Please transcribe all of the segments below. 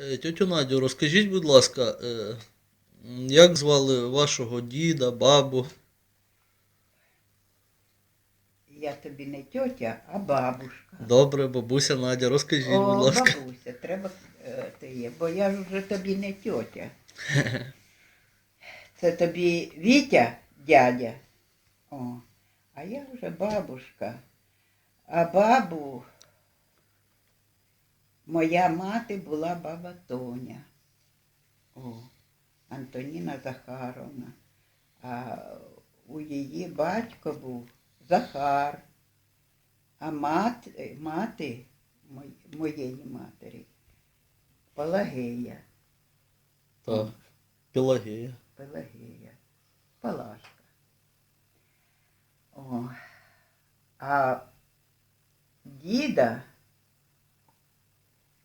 Е, Надю, розкажіть, будь ласка, е, як звали вашого діда, бабу? я тобі не тьотя, а бабушка. Добре, бабуся Надя, розкажіть, О, будь ласка. бабуся, треба е, ти є, бо я ж вже тобі не тьотя. Це тобі Вітя, дядя. О, а я вже бабушка. А бабу моя мати була баба Тоня. О, Антоніна Захаровна. А у її батько був Захар. А мати, мати моєї матері Пелагея. Так, Пелагея. Пелагея. Палашка. О. А діда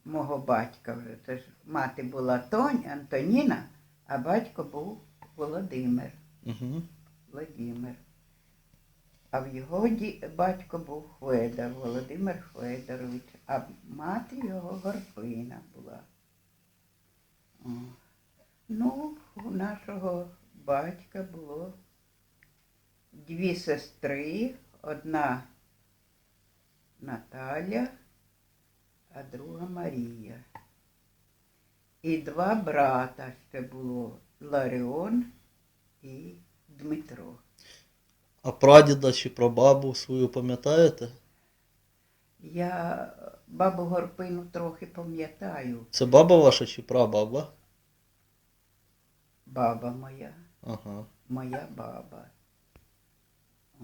мого батька вже, це ж мати була Тонь, Антоніна, а батько був Володимир. Угу. Владимир. А в його ді- батько був Хведор, Володимир Хведорович, а мати його Горпина була. О. Ну, у нашого батька було дві сестри, одна Наталя, а друга Марія. І два брата ще було Ларіон і Дмитро. А прадіда чи прабабу свою пам'ятаєте? Я бабу Горпину трохи пам'ятаю, Це баба ваша чи прабаба? баба моя, Ага. моя баба. О.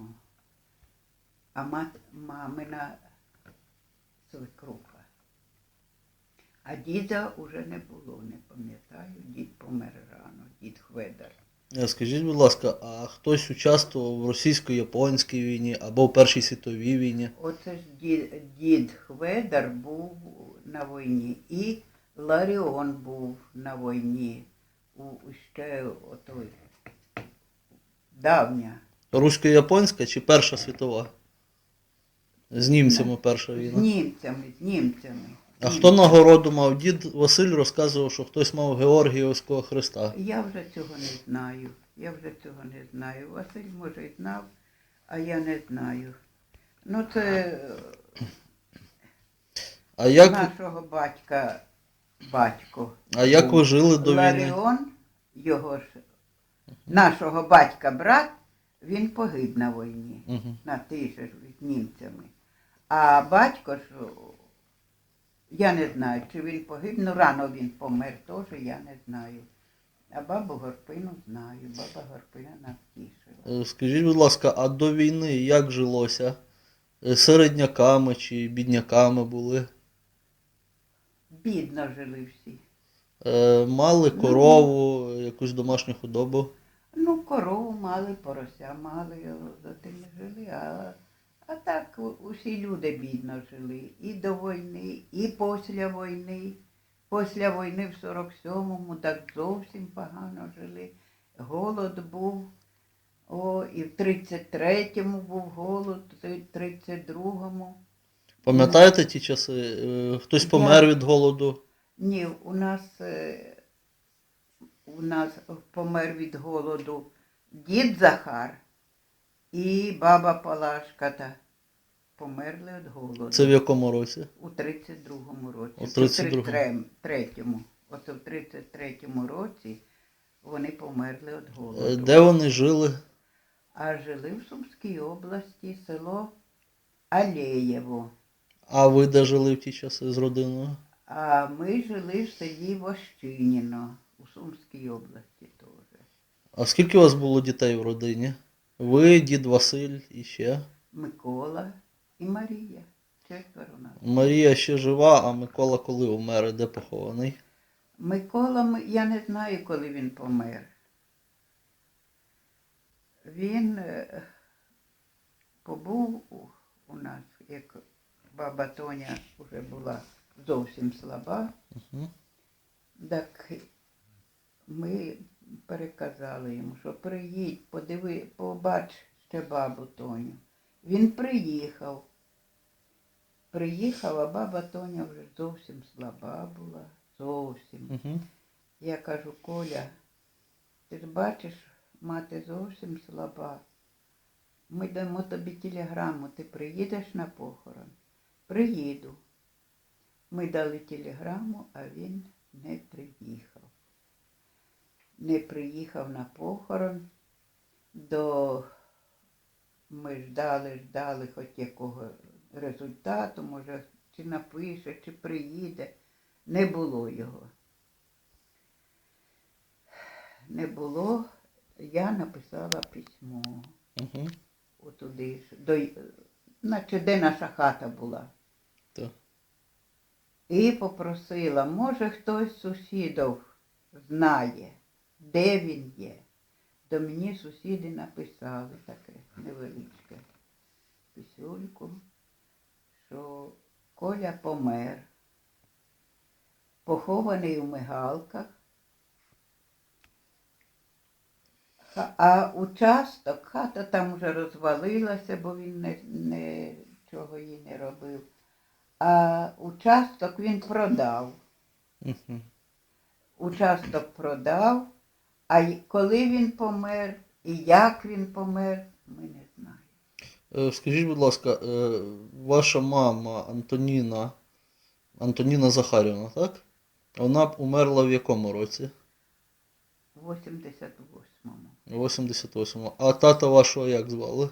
А мат, мамина свекруха. А діда уже не було, не пам'ятаю. Дід помер рано, дід Хведор. Е, Скажіть, будь ласка, а хтось участвував в російсько-японській війні або в Першій світовій війні? Оце ж дід, дід Хведор був на війні. І Ларіон був на війні. У у ще отой давня. Русько-японська чи Перша світова? З німцями перша війна? З німцями, з німцями. А хто нагороду мав? Дід Василь розказував, що хтось мав Георгіївського хреста. Я вже цього не знаю. Я вже цього не знаю. Василь, може, і знав, а я не знаю. Ну, це А як, нашого батька батько. а як ви жили до війни? Ларіон, його ж, нашого батька брат, він погиб на війні. Угу. на же з німцями. А батько ж, я не знаю, чи він погиб, ну рано він помер, теж я не знаю. А бабу Горпину знаю, баба Горпина нас тішила. Е, Скажіть, будь ласка, а до війни як жилося? Е, Середняками чи бідняками були? Бідно жили всі. Е, Мали корову, якусь домашню худобу? Ну, корову мали, порося мали, за тим і жили, а, а так усі люди бідно жили. І до війни, і після війни. Після війни в 47-му так зовсім погано жили. Голод був. О, і в 33-му був голод, і в 32-му. Пам'ятаєте ті часи? Е, Хтось Я- помер від голоду? Ні, у нас, е, у нас помер від голоду дід Захар і баба Палашка та померли від голоду. Це в якому році? У 32-му році. У Чи 32-му. 33-му. Оце в 33-му році вони померли від Е, голоду. Де вони жили? А жили в Сумській області, село Алеєво. А ви де жили в ті часи з родиною? А ми жили в селі Вощиніно у Сумській області теж. А скільки у вас було дітей в родині? Ви, дід Василь і ще? Микола і Марія. Четверо нас. Марія ще жива, а Микола коли умер, і де похований? Микола, ми- я не знаю, коли він помер. Він е, побув у, у нас, як баба Тоня вже була зовсім слаба, Угу. так ми переказали йому, що приїдь, подиви, побач ще бабу Тоню. Він приїхав. приїхала, баба Тоня вже зовсім слаба була. Зовсім. Угу. Я кажу, Коля, ти ж бачиш, мати зовсім слаба. Ми дамо тобі телеграму, ти приїдеш на похорон? Приїду. Ми дали телеграму, а він не приїхав. Не приїхав на похорон. До... Ми ждали, ждали хоч якого результату, може, чи напише, чи приїде. Не було його не було, я написала письмо Угу. отуди, ж, до, наче де наша хата була. Так. І попросила, може хтось з сусідів знає, де він є. То мені сусіди написали таке невеличке писюльку, що Коля помер, похований у Мигалках, А участок, хата там вже розвалилася, бо він не, нічого їй не робив. А участок він продав. Участок продав, а коли він помер і як він помер, ми не знаємо. Е, Скажіть, будь ласка, е, ваша мама Антоніна, Антоніна Захарівна, так? Вона б умерла в якому році? В 88-му. У 88-му. А тата вашого як звали?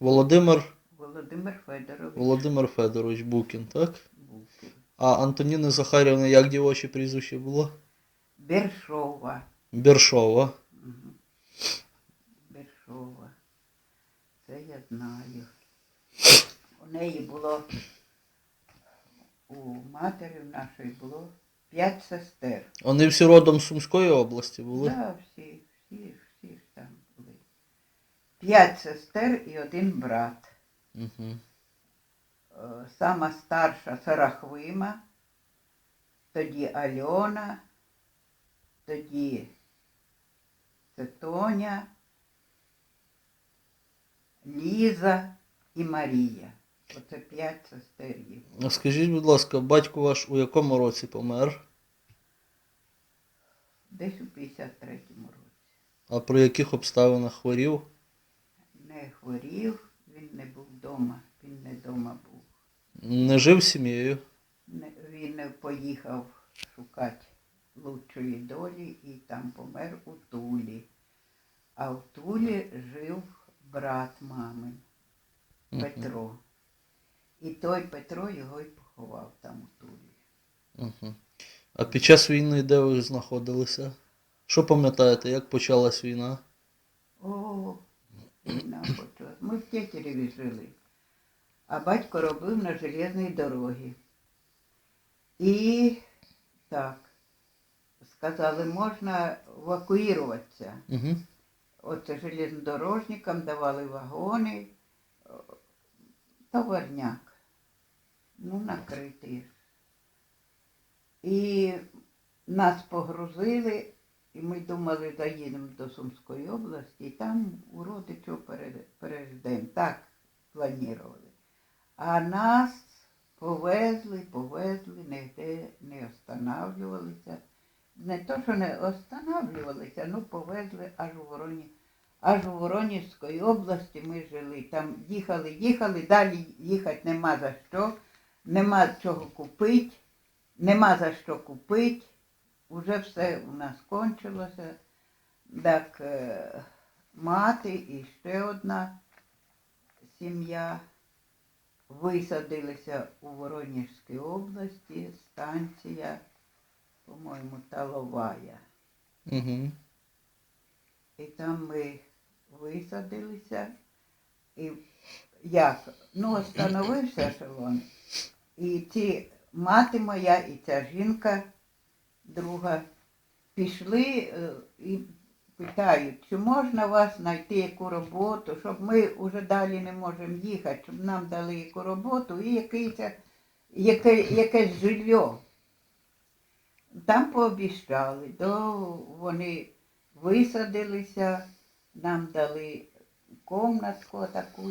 Володимир Володимир Федорович Володимир Федорович Букін, так? був. А Антоніни Захарівни як дівоче прізвище було? Бершова. Біршова. Мгм. Бершова. Це я знаю. У неї було, у матері нашої було п'ять сестер. Вони всі родом з Сумської області були? Да, всі, всі, всі ж там були. П'ять сестер і один брат. Угу. Сама старша Сарахвима, тоді Альона, тоді це Тоня, Ліза і Марія. Оце п'ять сестер їх. А Скажіть, будь ласка, батько ваш у якому році помер? Десь у 53-му році. А при яких обставинах хворів? Не хворів, він не був вдома, він не вдома був. Не жив з сім'єю? Не- Він поїхав шукати лучшої долі і там помер у Тулі. А в Тулі жив брат мами. Петро. І той Петро його й поховав там у Тулі. Угу. А під час війни де ви знаходилися? Що пам'ятаєте, як почалась війна? О, війна почалась. Ми в Тетереві жили, а батько робив на железній дорогі. І так, сказали, можна евакуюватися. Угу. Оце железнодорожникам давали вагони, товарняк, ну, накритий. І нас погрузили, і ми думали, заїдемо до Сумської області, і там у родичів переждемо. Так планували. А нас повезли, повезли, ніде не останавливалися. Не то, що не останавливалися, ну повезли аж у Вороні. Аж у Воронівської області ми жили. Там їхали, їхали, далі їхати нема за що, нема чого купити, нема за що купити. Уже все у нас кончилося. Так, е, мати і ще одна сім'я висадилися у Воронежській області, станція, по-моєму, Таловая. Угу. І там ми висадилися. І як? Ну, остановився ешелон. І ці мати моя і ця жінка, друга, пішли е, і питають, чи можна вас знайти яку роботу, щоб ми вже далі не можемо їхати, щоб нам дали яку роботу і якийсь, яке, якесь жилье. Там пообіщали, то вони висадилися, нам дали комнатку таку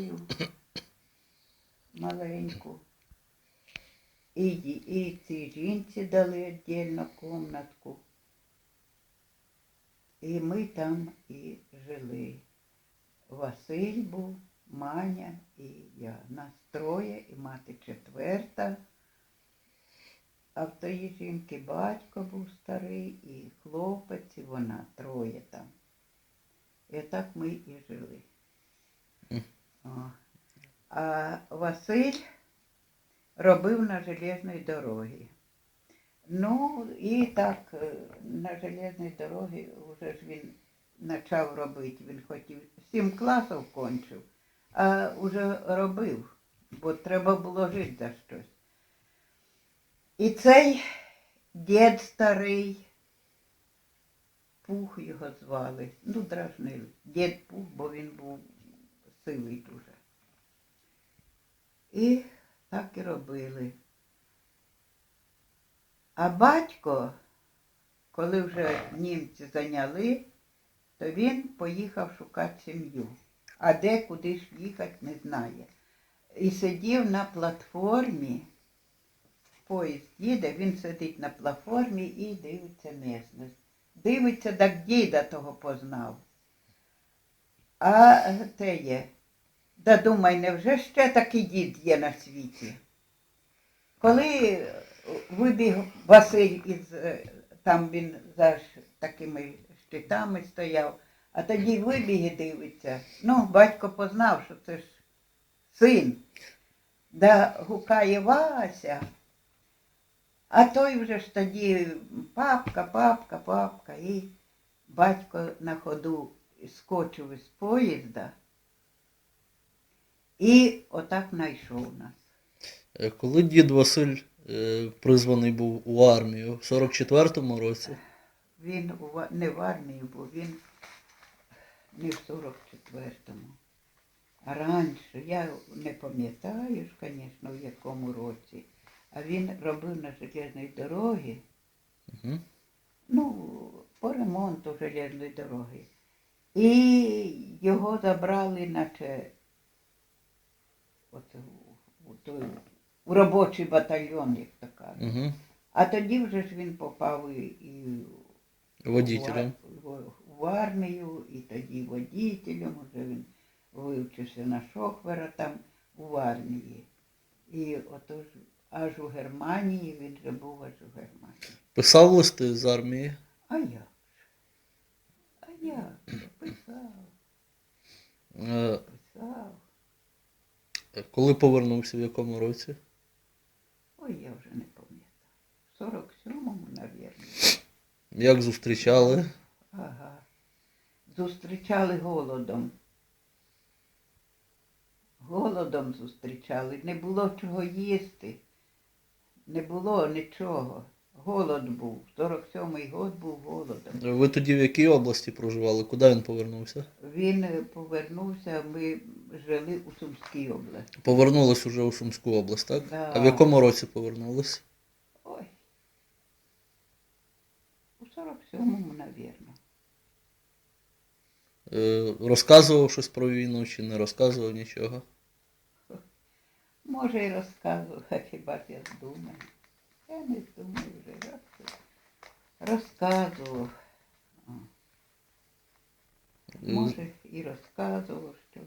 маленьку. І, і цій жінці дали віддільну комнатку. І ми там і жили. Василь був, Маня і я. Нас троє, і мати четверта. А в тої жінки батько був старий, і хлопець, і вона троє там. І так ми і жили. О. А Василь робив на железній дорогі. Ну, і так е, на железній дорогі вже ж він почав робити. Він хотів сім класів кончив, а вже робив, бо треба було жити за щось. І цей дід старий, Пух його звали, ну, дражнили. Дід Пух, бо він був сивий дуже. І так і робили. А батько, коли вже німці зайняли, то він поїхав шукати сім'ю. А де куди ж їхати, не знає. І сидів на платформі, поїзд їде, він сидить на платформі і дивиться місцевість. Дивиться, так діда того познав. А те є. Да думай, невже ще такий дід є на світі? Коли вибіг Василь із е, там він за такими щитами стояв, а тоді вибіг і дивиться. Ну, батько познав, що це ж син. Да гукає Вася. А той вже ж тоді папка, папка, папка. І батько на ходу скочив із поїзда і отак знайшов нас. Е, Коли дід Василь е, призваний був у армію в 44-му році, Він не в армії був, він не в 44-му. А раніше, я не пам'ятаю звісно, в якому році, а він робив на железній дорогі, угу. ну, по ремонту железної дороги. І його забрали, наче от, у, той, у робочий батальйон, як то кажуть. Угу. А тоді вже ж він попав і, і водітелем. в, в, в армію, і тоді водітелем, вже він вивчився на шофера там у армії. І отож аж у Германії, він же був аж у Германії. Писав листи з армії. А як? же? А як? же? Писав, Е, писав. Коли повернувся, в якому році? Ой, я вже не пам'ятаю. В 47-му, мабуть. Як зустрічали? Ага. Зустрічали голодом. Голодом зустрічали. Не було чого їсти. Не було нічого. Голод був. 47-й год був голодом. Ви тоді в якій області проживали? Куди він повернувся? Він е, повернувся, ми жили у Сумській області. Повернулись уже у Сумську область, так? Да. А в якому році повернулись? Ой. У 47-му, навірно. Е, розказував щось про війну чи не розказував нічого? Може, і розказував, а хіба ж я думаю. Я не думаю вже. Розказував. Може, і розказував, що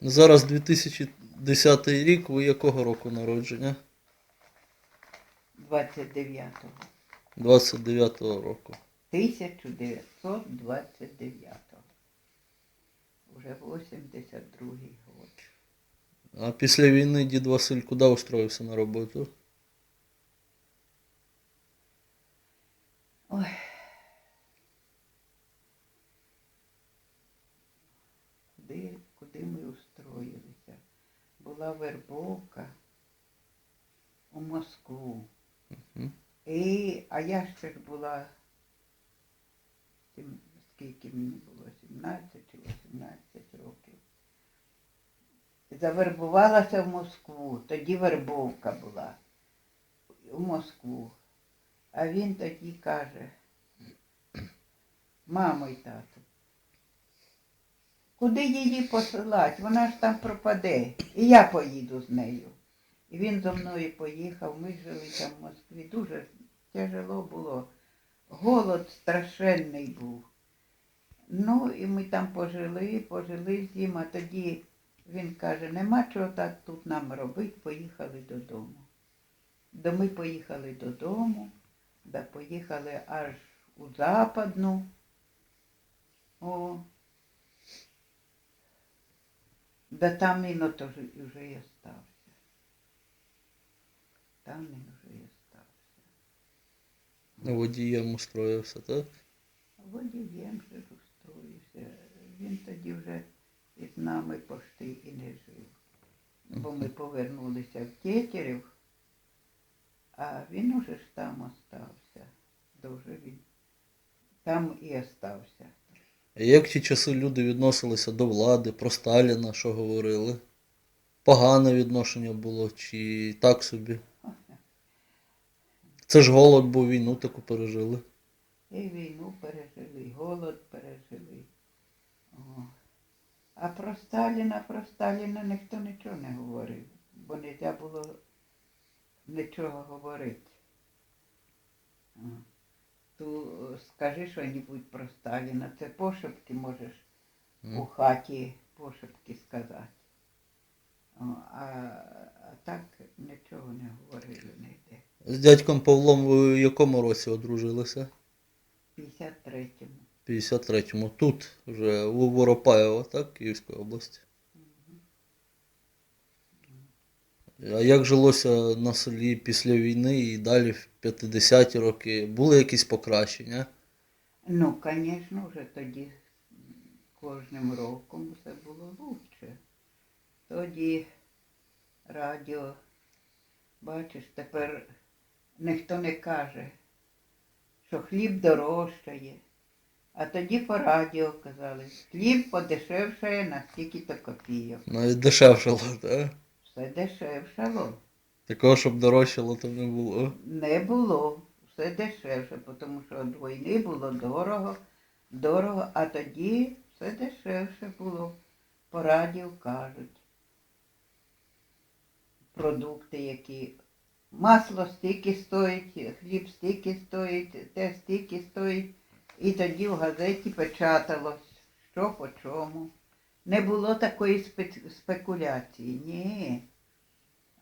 Зараз 2010 рік, ви якого року народження? 29-го. 29-го року. 1929-го. Уже 82-й год. А після війни дід Василь куди устроївся на роботу? Ой. Куди, куди ми устроїлися? Була вербовка у Москву. Мгм. І, а я ще ж була, скільки мені було, 17 чи 18 років. Завербувалася в Москву, тоді вербовка була у Москву. А він тоді каже, мамо й тату, куди її посилати? Вона ж там пропаде. І я поїду з нею. І він зо мною поїхав, ми жили там в Москві. Дуже тяжело було. Голод страшенний був. Ну, і ми там пожили, пожили з ним, а тоді він каже, нема чого так тут нам робити, поїхали додому. Да ми поїхали додому, да поїхали аж у Западну. О. Да там він ото вже і остався. Там він вже і остався. Водієм устроївся, так? Водієм же устроївся. Він тоді вже із нами пошти і не жив. Бо ми повернулися в Тетерів, а він уже ж там остався. Дуже він там і остався. А як ті часи люди відносилися до влади, про Сталіна, що говорили? Погане відношення було чи так собі? Це ж голод був, війну таку пережили. І війну пережили, і голод пережили. А про Сталіна, про Сталіна ніхто нічого не говорив, бо не можна було нічого говорити. Ту скажи щось про Сталіна, це пошепки можеш у хаті пошепки сказати. А, а так нічого не говорили ніде. З дядьком Павлом ви в якому році одружилися? В 53-му. В 53-му. Тут, вже у Воропаєво, так, Київської області. А як жилося на селі після війни і далі в 50-ті роки? Були якісь покращення? Ну, звісно, вже тоді кожним роком все було лучше. Тоді радіо, бачиш, тепер ніхто не каже, що хліб дорожчає. А тоді по радіо казали, хліб подешевшає на стільки-то копійок. Навіть дешевшало, так? Все дешевшало. Такого, щоб дорожчало, то не було. Не було. Все дешевше, тому що від війни було дорого, дорого, а тоді все дешевше було. По радіо кажуть. Продукти, які. Масло стільки стоїть, хліб стільки стоїть, те стільки стоїть. І тоді в газеті печаталось, що по чому. Не було такої спекуляції. Ні.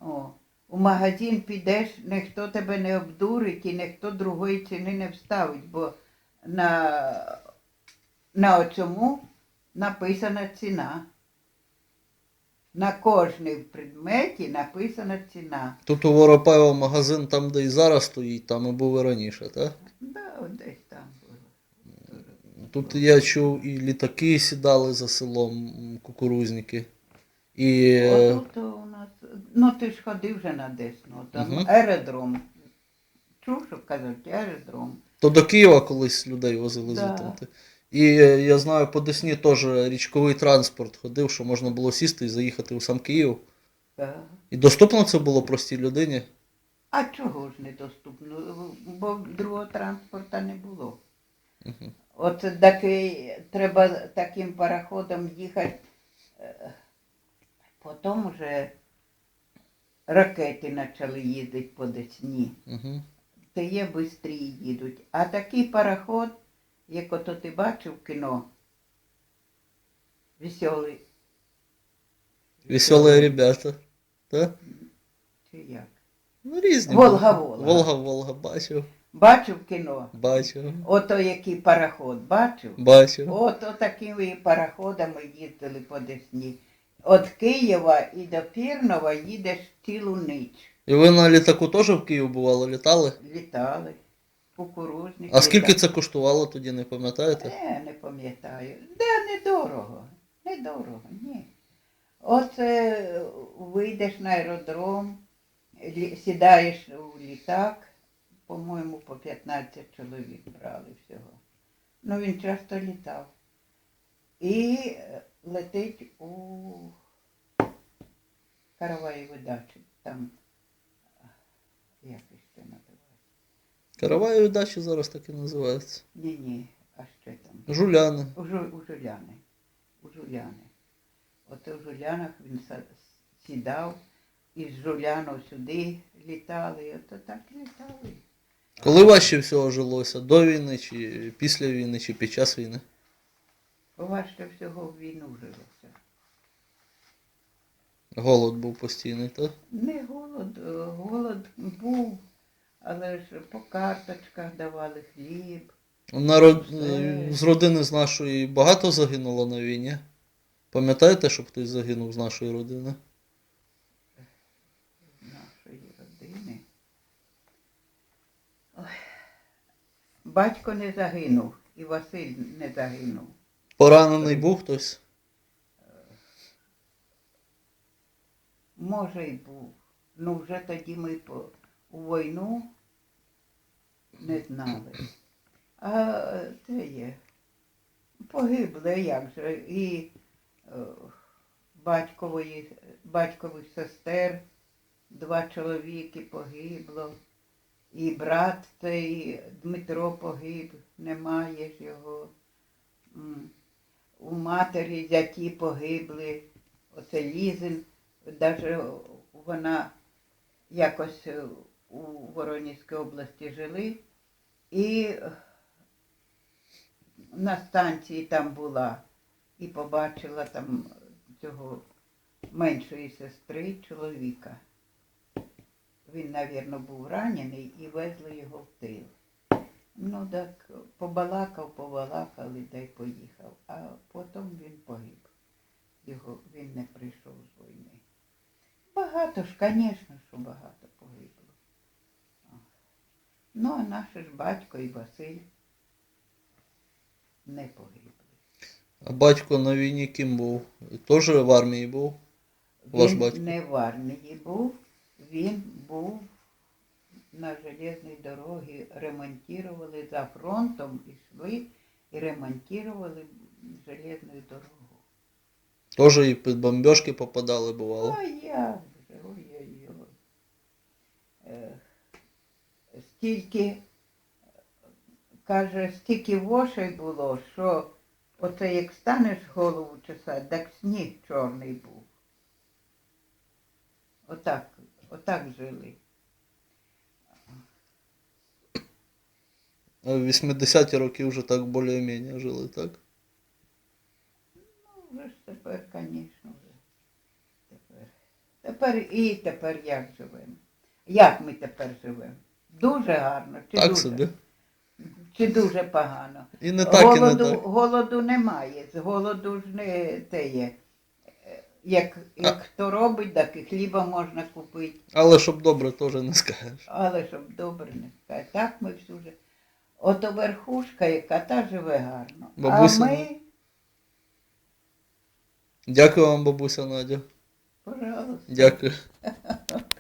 О, у магазин підеш, ніхто тебе не обдурить і ніхто другої ціни не вставить, бо на, на оцьому написана ціна. На кожній предметі написана ціна. Тут у Воропаєво магазин, там, де і зараз стоїть, там і був і раніше, так? Да, десь там. Тут я чув, і літаки сідали за селом, кукурузники. І е, Отут у нас, ну ти ж ходив вже на Десну, там Мгм. аеродром. Чув, що кажуть, аеродром. то до Києва колись людей возили Да. звідти. І е, я знаю, по Десні теж річковий транспорт ходив, що можна було сісти і заїхати у сам Київ. Да. І доступно це було простій людині. А чого ж недоступно? Бо другого транспорту не було. Мгм. От такий, треба таким пароходом їхати. е, Потім вже ракети почали їздити по Десні. Угу. Та є швидше їдуть. А такий пароход, як ото ти бачив в кіно, веселий. Веселі ребята. Так? Чи як? Ну, різні. Волга-Волга. Волга, Волга, бачив, Бачив кіно? бачив, Ото який пароход, бачив? бачив. От такими пароходами їздили по Десні. Від Києва і до Пірнова їдеш цілу ніч. І ви на літаку теж в Київ бували, літали? Літали. Кукурузник. А скільки літав. це коштувало тоді, не пам'ятаєте? Е, не пам'ятаю. Да, недорого. Недорого, ні. Оце вийдеш на аеродром, сідаєш у літак, по-моєму, по 15 чоловік брали всього. Ну, він часто літав. І е, летить у Караваєву дачу. Там, е, як їх це називається? Караваєві дачі зараз так і називаються. Ні-ні, а ще там. Жуляни. У, Жу- у Жуляни. У Жуляни. От у Жулянах він са- сідав із Жуляну сюди літали, ото так літали. Коли важче всього жилося? До війни, чи після війни, чи під час війни? Важче всього в війну жилося. Голод був постійний, так? Не голод, е, голод був, але ж по карточках давали хліб. На род... Все. З родини з нашої багато загинуло на війні? Пам'ятаєте, щоб хтось загинув з нашої родини? нашої родини. Ой. Батько не загинув, і Василь не загинув. Поранений був хтось? Може, й був. Ну, вже тоді ми по, у війну не знали. А це є. Погибли, як же. І е, батькової, батькових сестер, два чоловіки погибло. І брат цей Дмитро погиб, немає ж його. У матері зяті погибли. Оце Лізин, навіть вона якось у Воронезькій області жили. І на станції там була і побачила там цього меншої сестри чоловіка. Він, мабуть, був ранений і везли його в тил. Ну так побалакав, побалакали, та й поїхав. А потім він погиб. Його він не прийшов з війни. Багато ж, звісно, що багато погибло. Ну, а наш ж батько і Василь не погибли. А батько на війні ким був? Теж в армії був? Ваш Він батько? не в армії був, він був на железній дорогі, ремонтували за фронтом, йшли і ремонтували железну дорогу. Теж і під бомбіжки попадали, бувало. А же, ой-ой-ой. Стільки, каже, стільки вошей було, що оце як станеш голову чесати, так сніг чорний був. Отак, отак жили. А в 80-ті роки вже так більш-менш жили, так? Ну, вже ж тепер, звісно, вже. Тепер. Тепер і тепер як живемо? Як ми тепер живемо? Дуже гарно, чи Так дуже, собі. чи дуже погано? І не так, і не так. голоду немає, з голоду ж не те є. Як, як хто робить, так і хліба можна купити. Але щоб добре, теж не скажеш. Але щоб добре не сказати. Так ми всю вже. Ото верхушка, яка та живе гарно. Бабуся, а ми, Дякую вам, бабуся Надя. пожалуйста. Дякую.